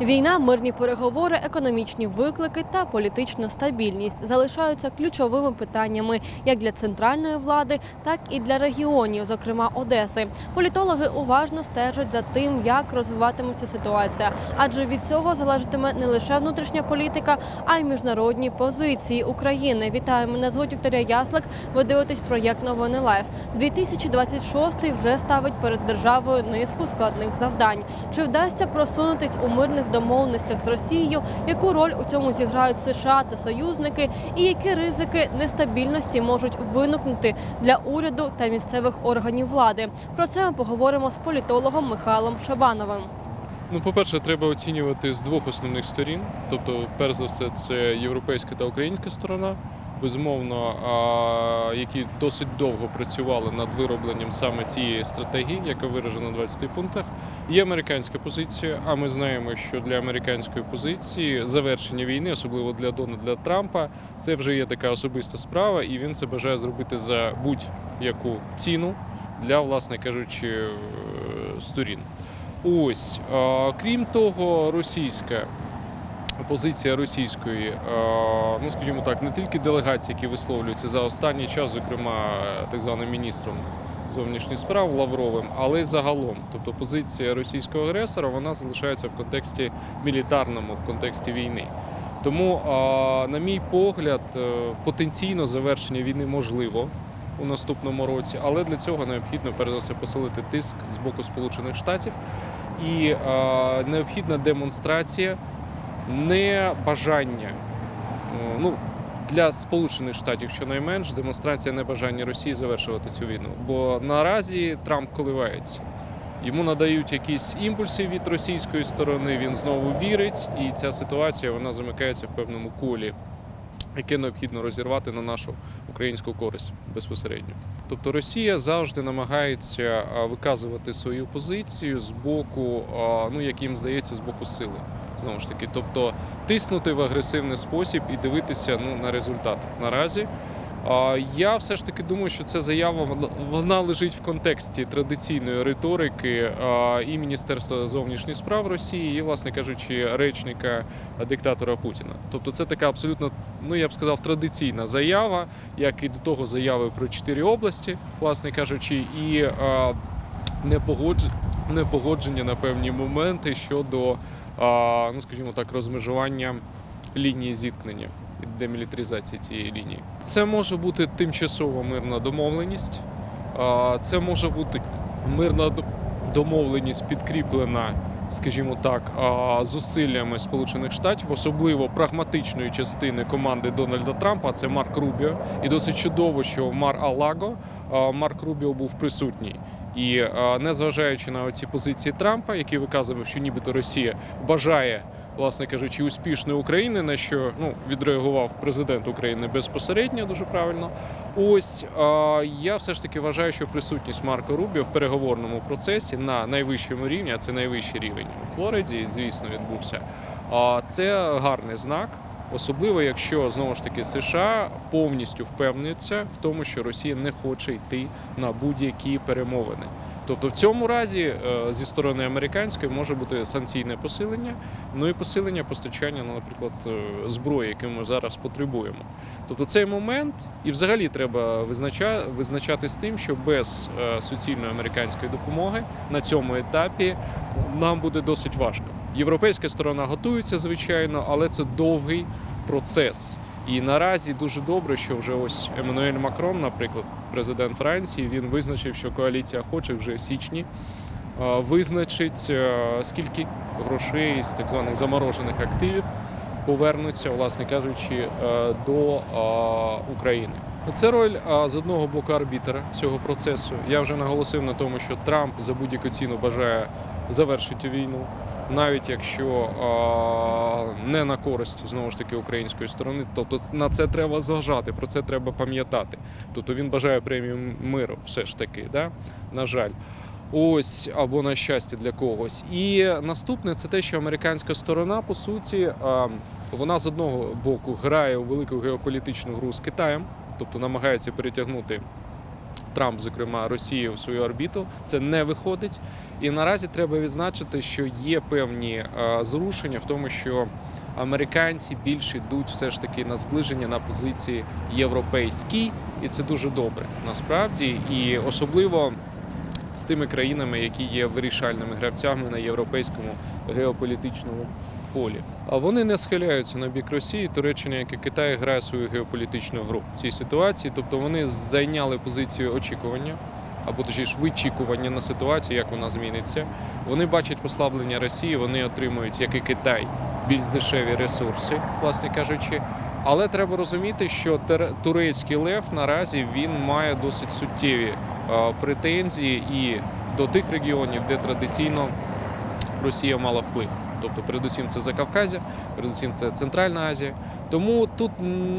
Війна, мирні переговори, економічні виклики та політична стабільність залишаються ключовими питаннями як для центральної влади, так і для регіонів, зокрема Одеси. Політологи уважно стежать за тим, як розвиватиметься ситуація, адже від цього залежатиме не лише внутрішня політика, а й міжнародні позиції України. Вітаю, мене звуть Вікторія Яслик. Ви дивитесь проєкт Новини Лайф. 2026 вже ставить перед державою низку складних завдань. Чи вдасться просунутись у мирних домовленостях з Росією? Яку роль у цьому зіграють США та союзники? І які ризики нестабільності можуть виникнути для уряду та місцевих органів влади? Про це ми поговоримо з політологом Михайлом Шабановим. Ну, по-перше, треба оцінювати з двох основних сторін. Тобто, перш за все, це європейська та українська сторона. Безумовно, які досить довго працювали над виробленням саме цієї стратегії, яка виражена в 20 пунктах. Є американська позиція. А ми знаємо, що для американської позиції завершення війни, особливо для Дональда Трампа, це вже є така особиста справа, і він це бажає зробити за будь-яку ціну для, власне кажучи, е, сторін. Ось, крім того, російська позиція російської, е, ну скажімо так, не тільки делегації, які висловлюються за останній час, зокрема так званим міністром зовнішніх справ Лавровим, але й загалом, тобто позиція російського агресора, вона залишається в контексті мілітарному, в контексті війни. Тому, е, на мій погляд, е, потенційно завершення війни можливо у наступному році, але для цього необхідно перш за все посилити тиск з боку Сполучених Штатів і необхідна демонстрація небажання. е, Ну, для Сполучених Штатів щонайменш демонстрація небажання Росії завершувати цю війну. Бо наразі Трамп коливається. Йому надають якісь імпульси від російської сторони, він знову вірить, і ця ситуація вона замикається в певному колі, яке необхідно розірвати на нашу українську користь безпосередньо. Тобто Росія завжди намагається виказувати свою позицію з боку, ну як їм здається, з боку сили. Знову ж таки, тобто тиснути в агресивний спосіб і дивитися ну, на результат наразі. Я все ж таки думаю, що ця заява вона- лежить в контексті традиційної риторики і Міністерства зовнішніх справ Росії, і, власне кажучи, речника диктатора Путіна. Тобто, це така абсолютно, ну я б сказав, традиційна заява, як і до того заяви про чотири області, власне кажучи, і непогодження на певні моменти щодо, ну скажімо так, розмежування лінії зіткнення і демілітаризації цієї лінії. Це може бути тимчасова мирна домовленість, це може бути мирна домовленість підкріплена, скажімо так, зусиллями Сполучених Штатів, особливо прагматичної частини команди Дональда Трампа. Це Марк Рубіо. І досить чудово, що Мар Алаго Марк Рубіо був присутній. І а, незважаючи на ці позиції Трампа, який виказував, що нібито Росія бажає, власне кажучи, успішної України, на що ну відреагував президент України безпосередньо, дуже правильно. Ось а, я все ж таки вважаю, що присутність Марка Рубіо в переговорному процесі на найвищому рівні, а це найвищий рівень у Флориді, звісно, відбувся. А це гарний знак. Особливо, якщо знову ж таки США повністю впевнюються в тому, що Росія не хоче йти на будь-які перемовини. Тобто в цьому разі е, зі сторони американської може бути санкційне посилення, ну і посилення постачання, ну, наприклад, е, зброї, яку ми зараз потребуємо. Тобто цей момент, і взагалі треба визнача, визначати з тим, що без е, суцільної американської допомоги на цьому етапі нам буде досить важко. Європейська сторона готується, звичайно, але це довгий процес. І наразі дуже добре, що вже ось Еммануель Макрон, наприклад, президент Франції, він визначив, що коаліція хоче вже в січні визначить, е, скільки грошей з так званих заморожених активів повернуться, власне кажучи, е, до України. Це роль з одного боку арбітера цього процесу. Я вже наголосив на тому, що Трамп за будь-яку ціну бажає завершити війну, навіть якщо не на користь знову ж таки української сторони. Тобто на це треба зважати, про це треба пам'ятати. Тобто він бажає премію миру, все ж таки, да? на жаль. Ось або на щастя для когось. І наступне це те, що американська сторона, по суті, вона з одного боку грає у велику геополітичну гру з Китаєм, тобто намагається перетягнути Трамп, зокрема, Росію в свою орбіту. Це не виходить. І наразі треба відзначити, що є певні е, зрушення в тому, що американці більше йдуть все ж таки на зближення на позиції європейській, і це дуже добре насправді. І особливо з тими країнами, які є вирішальними гравцями на європейському геополітичному полі. А вони не схиляються на бік Росії. Туреччина, як і Китай, грає свою геополітичну гру в цій ситуації. Тобто вони зайняли позицію очікування. Або точніше вичікування на ситуацію, як вона зміниться. Вони бачать послаблення Росії, вони отримують, як і Китай, більш дешеві ресурси, власне кажучи. Але треба розуміти, що турецький лев наразі він має досить суттєві е, претензії і до тих регіонів, де традиційно Росія мала вплив. Тобто, передусім, це Закавказя, передусім це Центральна Азія. Тому тут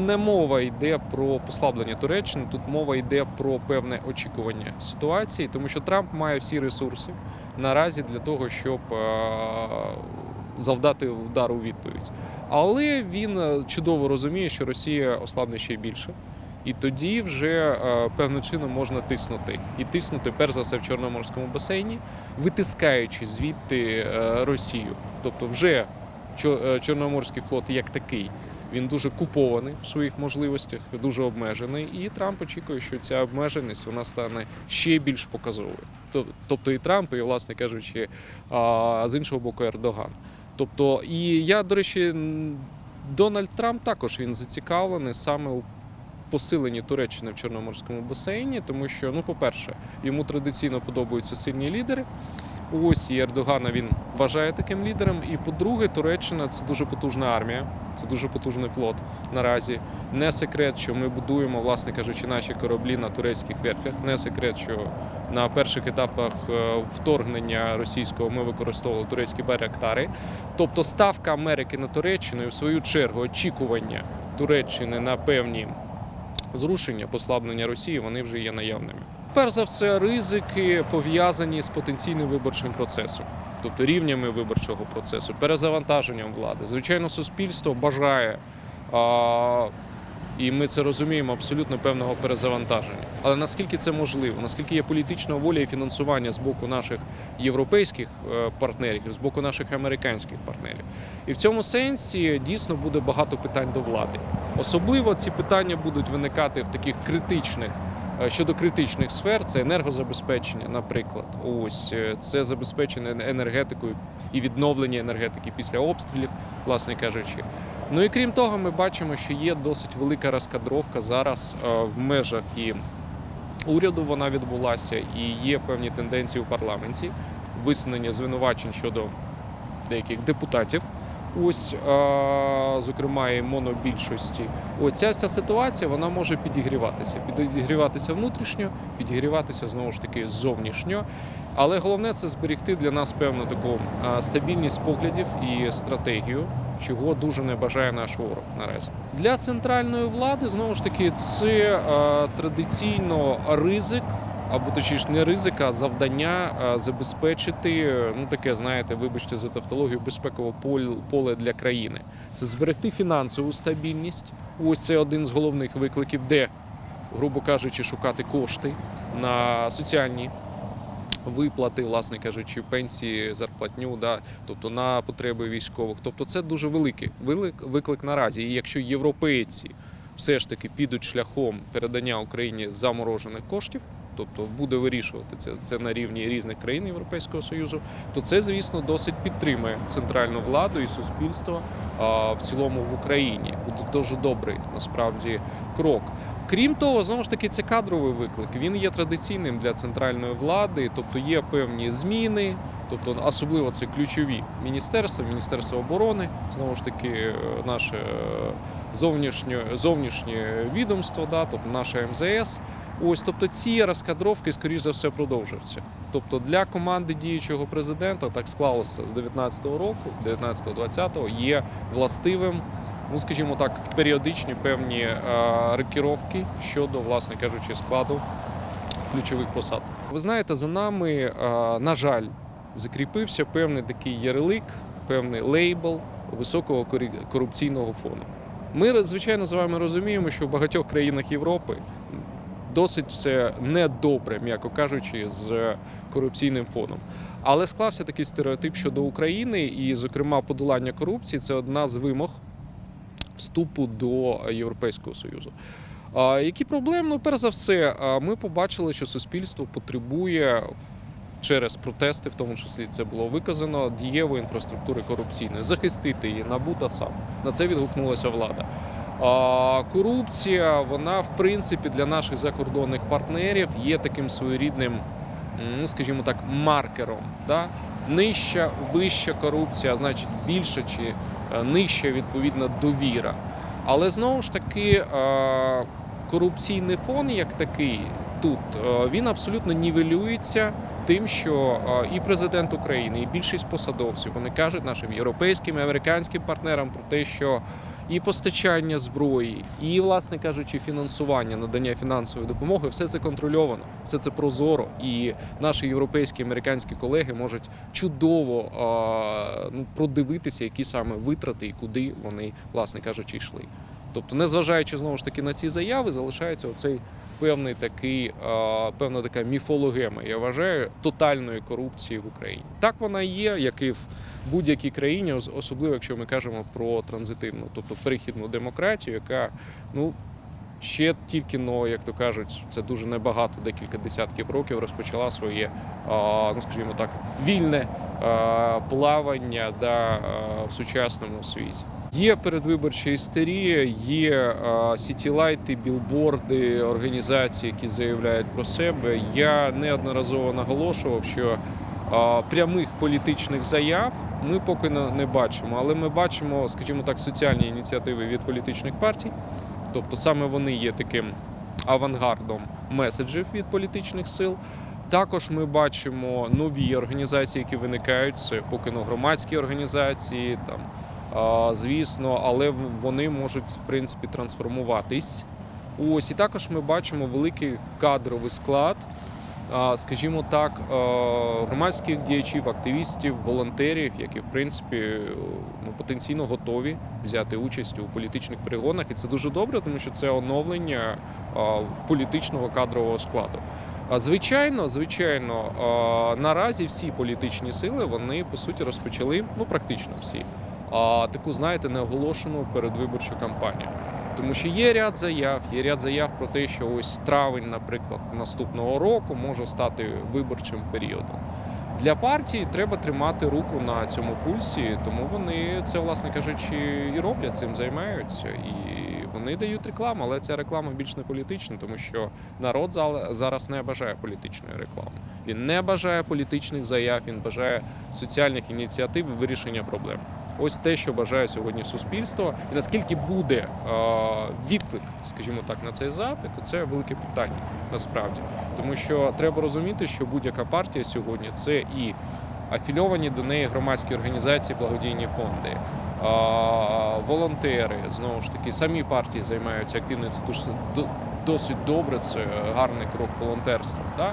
не мова йде про послаблення Туреччини, тут мова йде про певне очікування ситуації, тому що Трамп має всі ресурси наразі для того, щоб е, завдати удар у відповідь. Але він е, чудово розуміє, що Росія ослабне ще більше. І тоді вже е, певним чином можна тиснути. І тиснути, перш за все, в Чорноморському басейні, витискаючи звідти е, Росію. Тобто, вже е, Чорноморський флот як такий. Він дуже купований в своїх можливостях, дуже обмежений, і Трамп очікує, що ця обмеженість вона стане ще більш показовою. Тобто і Трамп, і, власне кажучи, з іншого боку, Ердоган. Тобто, і я, до речі, Дональд Трамп також він зацікавлений саме у посиленні Туреччини в Чорноморському басейні, тому що, ну, по-перше, йому традиційно подобаються сильні лідери. Ось і Ердогана він вважає таким лідером. І по-друге, Туреччина це дуже потужна армія, це дуже потужний флот наразі. Не секрет, що ми будуємо, власне кажучи, наші кораблі на турецьких верфях. Не секрет, що на перших етапах е, вторгнення російського ми використовували турецькі байрактари. Тобто ставка Америки на Туреччину і в свою чергу очікування Туреччини на певні зрушення, послаблення Росії, вони вже є наявними. Перш за все, ризики пов'язані з потенційним виборчим процесом, тобто рівнями виборчого процесу, перезавантаженням влади. Звичайно, суспільство бажає, і ми це розуміємо, абсолютно певного перезавантаження. Але наскільки це можливо, наскільки є політична воля і фінансування з боку наших європейських е, партнерів, з боку наших американських партнерів. І в цьому сенсі дійсно буде багато питань до влади. Особливо ці питання будуть виникати в таких критичних е, щодо критичних сфер. Це енергозабезпечення, наприклад. Ось е, це забезпечення енергетикою і відновлення енергетики після обстрілів, власне кажучи. Ну і крім того, ми бачимо, що є досить велика розкадровка зараз е, в межах і уряду вона відбулася, і є певні тенденції у парламенті висунення звинувачень щодо деяких депутатів. Ось, е, зокрема, і монобільшості. Оця вся ситуація вона може підігріватися. Підігріватися внутрішньо, підігріватися знову ж таки зовнішньо. Але головне це зберегти для нас певну таку е, стабільність поглядів і стратегію, чого дуже не бажає наш ворог наразі. Для центральної влади знову ж таки це е, традиційно ризик або точніше не ризик, а завдання а, забезпечити е, ну таке, знаєте, вибачте за тавтологію, безпекове поле для країни. Це зберегти фінансову стабільність. Ось це один з головних викликів, де, грубо кажучи, шукати кошти на соціальні. Виплати, власне кажучи, пенсії, зарплатню, да, тобто на потреби військових. Тобто це дуже великий велик- виклик наразі. І якщо європейці все ж таки підуть шляхом передання Україні заморожених коштів, тобто буде вирішувати це, це на рівні різних країн Європейського Союзу, то це, звісно, досить підтримує центральну владу і суспільство а, в цілому в Україні. Буде дуже добрий насправді крок. Крім того, знову ж таки, це кадровий виклик. Він є традиційним для центральної влади, тобто є певні зміни, тобто особливо це ключові міністерства, Міністерство оборони, знову ж таки, е, наше е, зовнішнє, зовнішнє відомство, да, тобто наше МЗС. Ось, тобто ці розкадровки, скоріш за все, продовжаться. Тобто для команди діючого президента так склалося з 19-го року, 19-20-го, є властивим, ну скажімо так, періодичні певні е, рокіровки щодо, власне кажучи, складу ключових посад. Ви знаєте, за нами, е, на жаль, закріпився певний такий ярлик, певний лейбл високого корупційного фону. Ми, звичайно, з вами розуміємо, що в багатьох країнах Європи досить все недобре, м'яко кажучи, з корупційним фоном. Але склався такий стереотип щодо України, і, зокрема, подолання корупції це одна з вимог вступу до Європейського Союзу. Які проблеми? Ну, перш за все, ми побачили, що суспільство потребує через протести, в тому числі це було виказано, дієвої інфраструктури корупційної, захистити її НАБУ та САП. На це відгукнулася влада. Корупція, вона в принципі для наших закордонних партнерів є таким своєрідним, ну скажімо так, маркером. Да? Нижча, вища корупція, значить більша чи нижча відповідна довіра. Але знову ж таки, е, корупційний фон як такий тут е, він абсолютно нівелюється тим, що е, і президент України, і більшість посадовців вони кажуть нашим європейським і американським партнерам про те, що і постачання зброї, і, власне кажучи, фінансування, надання фінансової допомоги, все це контрольовано, все це прозоро. І наші європейські американські колеги можуть чудово ну, продивитися, які саме витрати і куди вони, власне кажучи, йшли. Тобто, незважаючи знову ж таки на ці заяви, залишається оцей певний такий, е, певна така міфологема, я вважаю, тотальної корупції в Україні. Так вона є, як і в будь-якій країні, ос- особливо якщо ми кажемо про транзитивну, тобто перехідну демократію, яка ну. Ще тільки но, як то кажуть, це дуже небагато, декілька десятків років розпочала своє, ну скажімо так, вільне плавання да, в сучасному світі. Є передвиборча істерія, є сітілайти, білборди, організації, які заявляють про себе. Я неодноразово наголошував, що прямих політичних заяв ми поки не бачимо, але ми бачимо, скажімо так, соціальні ініціативи від політичних партій. Тобто саме вони є таким авангардом меседжів від політичних сил. Також ми бачимо нові організації, які виникають. Це поки ну, громадські організації, там звісно, але вони можуть в принципі трансформуватись. Ось і також ми бачимо великий кадровий склад, скажімо так, громадських діячів, активістів, волонтерів, які в принципі ну, потенційно готові взяти участь у політичних перегонах, і це дуже добре, тому що це оновлення політичного кадрового складу. Звичайно, звичайно, наразі всі політичні сили вони по суті розпочали, ну практично всі, а, таку, знаєте, неоголошену передвиборчу кампанію. Тому що є ряд заяв, є ряд заяв про те, що ось травень, наприклад, наступного року може стати виборчим періодом. Для партії треба тримати руку на цьому пульсі, тому вони це, власне кажучи, і роблять, цим займаються. І вони дають рекламу, але ця реклама більш не політична, тому що народ зараз не бажає політичної реклами. Він не бажає політичних заяв, він бажає соціальних ініціатив вирішення проблем. Ось те, що бажає сьогодні суспільство, і наскільки буде е, відклик, скажімо так, на цей запит, то це велике питання насправді. Тому що треба розуміти, що будь-яка партія сьогодні це і афільовані до неї громадські організації, благодійні фонди, волонтери, знову ж таки, самі партії займаються активно. Це досить добре. Це гарний крок волонтерства. Да?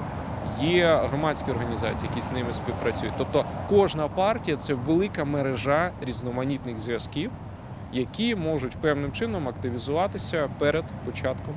Є громадські організації, які з ними співпрацюють. Тобто кожна партія це велика мережа різноманітних зв'язків, які можуть певним чином активізуватися перед початком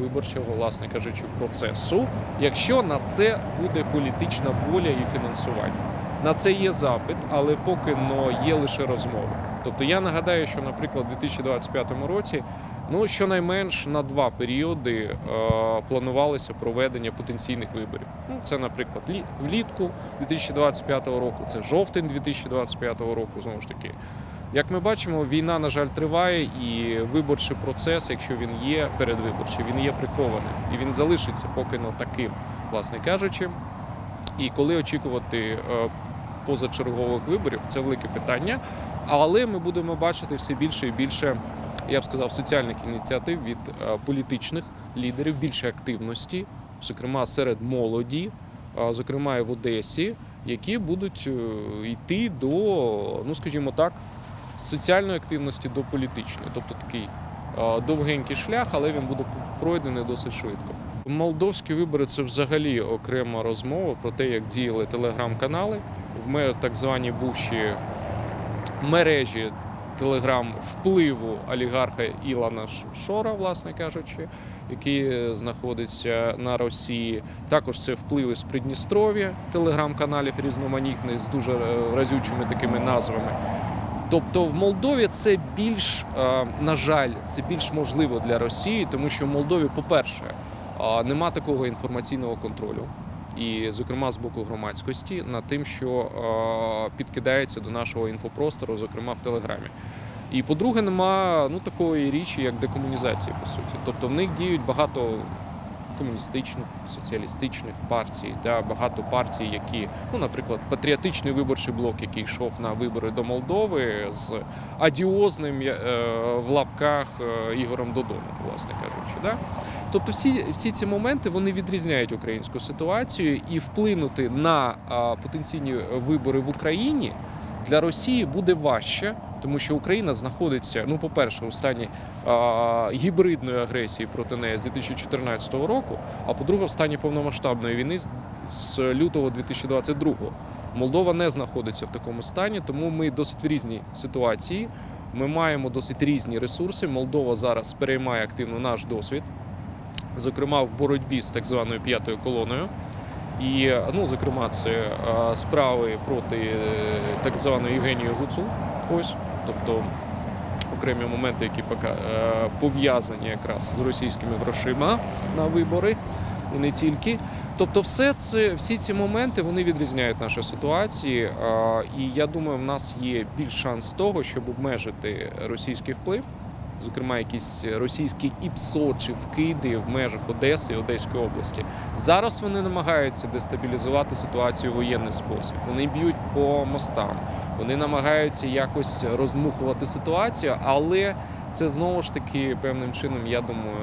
виборчого, власне кажучи, процесу, якщо на це буде політична воля і фінансування. На це є запит, але поки но є лише розмови. Тобто я нагадаю, що, наприклад, у 2025 році ну щонайменш на два періоди е, планувалося проведення потенційних виборів. Ну, це, наприклад, лі- влітку 2025 року, це жовтень 2025 року. Знову ж таки, як ми бачимо, війна, на жаль, триває, і виборчий процес, якщо він є передвиборчий, він є прихованим і він залишиться поки но таким, власне кажучи. І коли очікувати е, позачергових виборів, це велике питання. Але ми будемо бачити все більше і більше, я б сказав, соціальних ініціатив від е, політичних лідерів, більше активності, зокрема серед молоді, е, зокрема і в Одесі, які будуть е, йти до, ну скажімо так, соціальної активності до політичної, тобто такий довгенький шлях, але він буде пройдений досить швидко. Молдовські вибори це взагалі окрема розмова про те, як діяли телеграм-канали. В так звані бувші мережі телеграм впливу олігарха Ілана Шора, власне кажучи, який е, знаходиться на Росії. Також це впливи з Придністров'я, телеграм-каналів різноманітних з дуже е, разючими такими назвами. Тобто в Молдові це більш, е, на жаль, це більш можливо для Росії, тому що в Молдові, по-перше, нема такого інформаційного контролю. І, зокрема, з боку громадськості над тим, що е, підкидається до нашого інфопростору, зокрема в Телеграмі. І по-друге, нема ну такої річі, як декомунізація, по суті. Тобто в них діють багато комуністичних, соціалістичних партій, та багато партій, які, ну, наприклад, патріотичний виборчий блок, який йшов на вибори до Молдови з адіозним е, в лапках е, Ігорем Додоном, власне кажучи. Да? Тобто, всі, всі ці моменти вони відрізняють українську ситуацію і вплинути на потенційні вибори в Україні для Росії буде важче, тому що Україна знаходиться, ну, по-перше, у стані а, гібридної агресії проти неї з 2014 року, а по-друге, в стані повномасштабної війни з лютого 2022. Молдова не знаходиться в такому стані, тому ми досить в різній ситуації. Ми маємо досить різні ресурси. Молдова зараз переймає активно наш досвід, зокрема в боротьбі з так званою п'ятою колоною. І, ну, зокрема, це справи проти е, так званої Євгенії Гуцул. Ось, тобто окремі моменти, які е, пов'язані якраз з російськими грошима на вибори, і не тільки. Тобто, все це, всі ці моменти вони відрізняють наші ситуації. І я думаю, в нас є більш шанс того, щоб обмежити російський вплив зокрема якісь російські ІПСО чи вкиди в межах Одеси і Одеської області. Зараз вони намагаються дестабілізувати ситуацію в воєнний спосіб. Вони б'ють по мостам, вони намагаються якось роздмухувати ситуацію, але це знову ж таки певним чином, я думаю,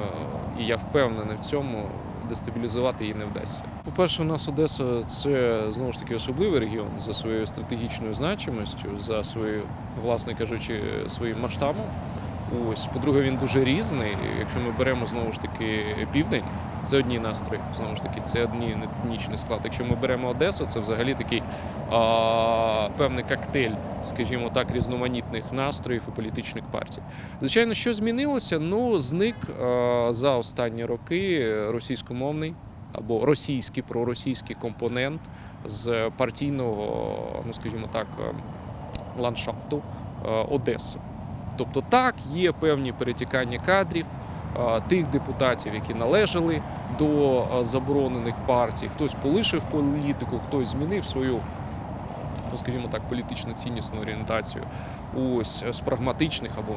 і я впевнений в цьому. Дестабілізувати її не вдасться. По-перше, у нас Одеса це знову ж таки особливий регіон за своєю стратегічною значимістю, за своєю, власне кажучи, своїм масштабом. Ось, по-друге, він дуже різний. Якщо ми беремо знову ж таки південь, це одні настрої, знову ж таки, це одні етнічний склад. Якщо ми беремо Одесу, це взагалі такий а, певний коктейль, скажімо так, різноманітних настроїв і політичних партій. Звичайно, що змінилося? Ну, зник а, за останні роки російськомовний або російський проросійський компонент з партійного, ну скажімо так, ландшафту а, Одеси. Тобто, так, є певні перетікання кадрів тих депутатів, які належали до заборонених партій. Хтось полишив політику, хтось змінив свою, ну скажімо так, політично ціннісну орієнтацію. Ось з прагматичних або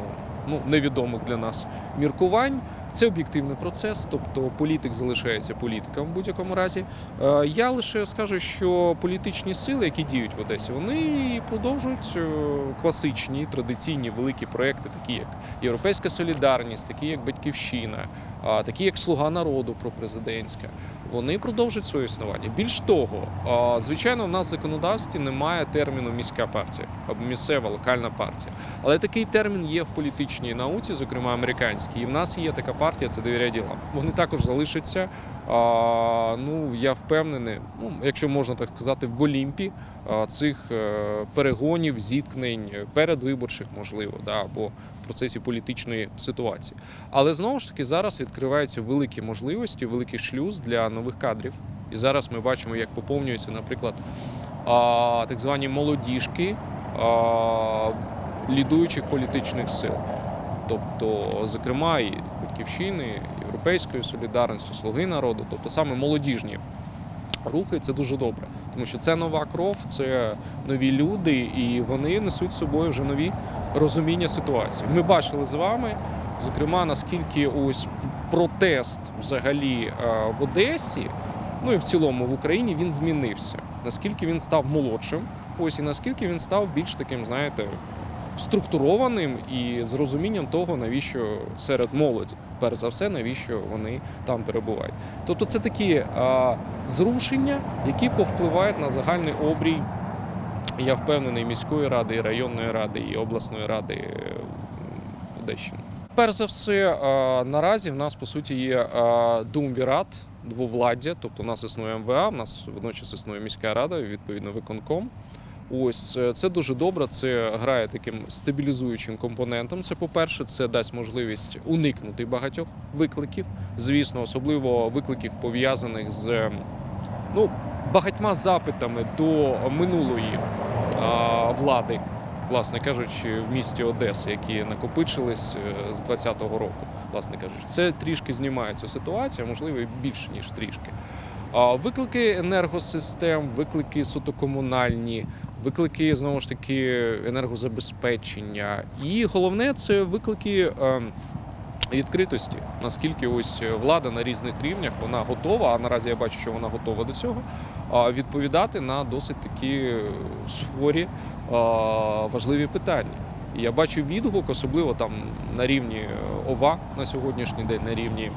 ну невідомих для нас міркувань. Це об'єктивний процес, тобто політик залишається політиком в будь-якому разі. Е, Я лише скажу, що політичні сили, які діють в Одесі, вони продовжують е, класичні традиційні великі проекти, такі як Європейська солідарність, такі як Батьківщина, такі як Слуга народу пропрезидентська. Вони продовжать своє існування. Більш того, звичайно, в нас в законодавстві немає терміну міська партія або місцева локальна партія. Але такий термін є в політичній науці, зокрема американській. І в нас є така партія, це довіря ділам. Вони також залишаться. А, ну я впевнений, ну якщо можна так сказати, в Олімпі а, цих е, перегонів, зіткнень передвиборчих, можливо, да, або в процесі політичної ситуації. Але знову ж таки зараз відкриваються великі можливості, великий шлюз для нових кадрів. І зараз ми бачимо, як поповнюються, наприклад, а, так звані молодіжки а, лідуючих політичних сил. Тобто, зокрема, і батьківщини, європейської солідарності, слуги народу, тобто саме молодіжні рухи, це дуже добре, тому що це нова кров, це нові люди, і вони несуть з собою вже нові розуміння ситуації. Ми бачили з вами, зокрема, наскільки ось протест взагалі е, в Одесі, ну і в цілому в Україні він змінився. Наскільки він став молодшим, ось і наскільки він став більш таким, знаєте, структурованим і з розумінням того, навіщо серед молоді, перш за все, навіщо вони там перебувають. Тобто, це такі е, зрушення, які повпливають на загальний обрій. Я впевнений міської ради, і районної ради, і обласної ради е, Одещини. Перш за все, е, наразі в нас по суті є думвірат, двовладдя, тобто у нас існує МВА, у нас водночас існує міська рада, відповідно виконком. Ось е, це дуже добре. Це грає таким стабілізуючим компонентом. Це по-перше, це дасть можливість уникнути багатьох викликів. Звісно, особливо викликів пов'язаних з е, ну, багатьма запитами до минулої а, влади, власне кажучи, в місті Одеси, які накопичились е, з 20-го року, власне кажучи, це трішки знімає цю ситуацію, можливо, і більше ніж трішки. Виклики енергосистем, виклики суто комунальні, виклики знову ж таки енергозабезпечення. І головне це виклики. е, Відкритості, наскільки ось влада на різних рівнях вона готова, а наразі я бачу, що вона готова до цього, відповідати на досить такі суворі а, важливі питання. І я бачу відгук, особливо там на рівні ОВА на сьогоднішній день, на рівні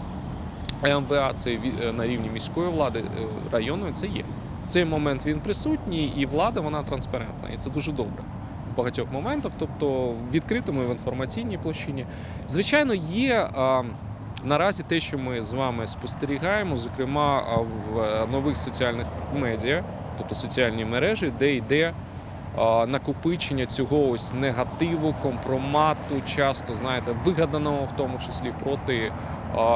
МВА, це на рівні міської влади е, районної, це є. Цей момент він присутній, і влада вона транспарентна, і це дуже добре в багатьох моментах, тобто відкритому і в інформаційній площині. Звичайно, є наразі те, що ми з вами спостерігаємо, зокрема в нових соціальних медіа, тобто соціальні мережі, де йде накопичення цього ось негативу, компромату, часто знаєте, вигаданого в тому числі проти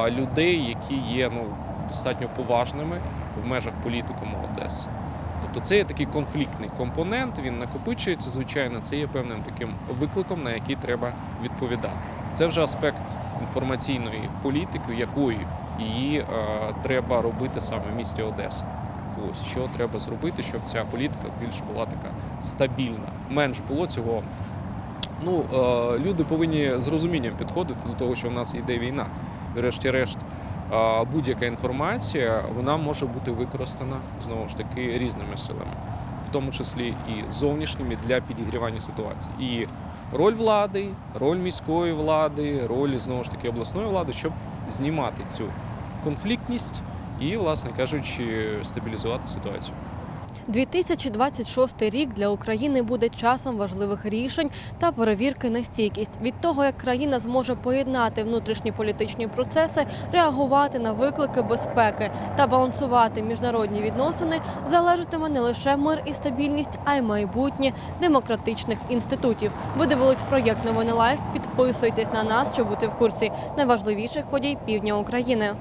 людей, які є ну достатньо поважними в межах політикуму Одеси. Тобто це є такий конфліктний компонент, він накопичується, звичайно, це є певним таким викликом, на який треба відповідати. Це вже аспект інформаційної політики, якої її е, треба робити саме в місті Одеса. Ось що треба зробити, щоб ця політика більш була така стабільна. Менш було цього. Ну, е, люди повинні з розумінням підходити до того, що в нас йде війна. Врешті-решт, будь-яка інформація вона може бути використана знову ж таки різними силами, в тому числі і зовнішніми для підігрівання ситуації. І роль влади, роль міської влади, роль знову ж таки обласної влади, щоб знімати цю конфліктність і, власне кажучи, стабілізувати ситуацію. 2026 рік для України буде часом важливих рішень та перевірки на стійкість. Від того, як країна зможе поєднати внутрішні політичні процеси, реагувати на виклики безпеки та балансувати міжнародні відносини, залежатиме не лише мир і стабільність, а й майбутнє демократичних інститутів. Ви дивились проєкт Новини Лайф. Підписуйтесь на нас, щоб бути в курсі найважливіших подій півдня України.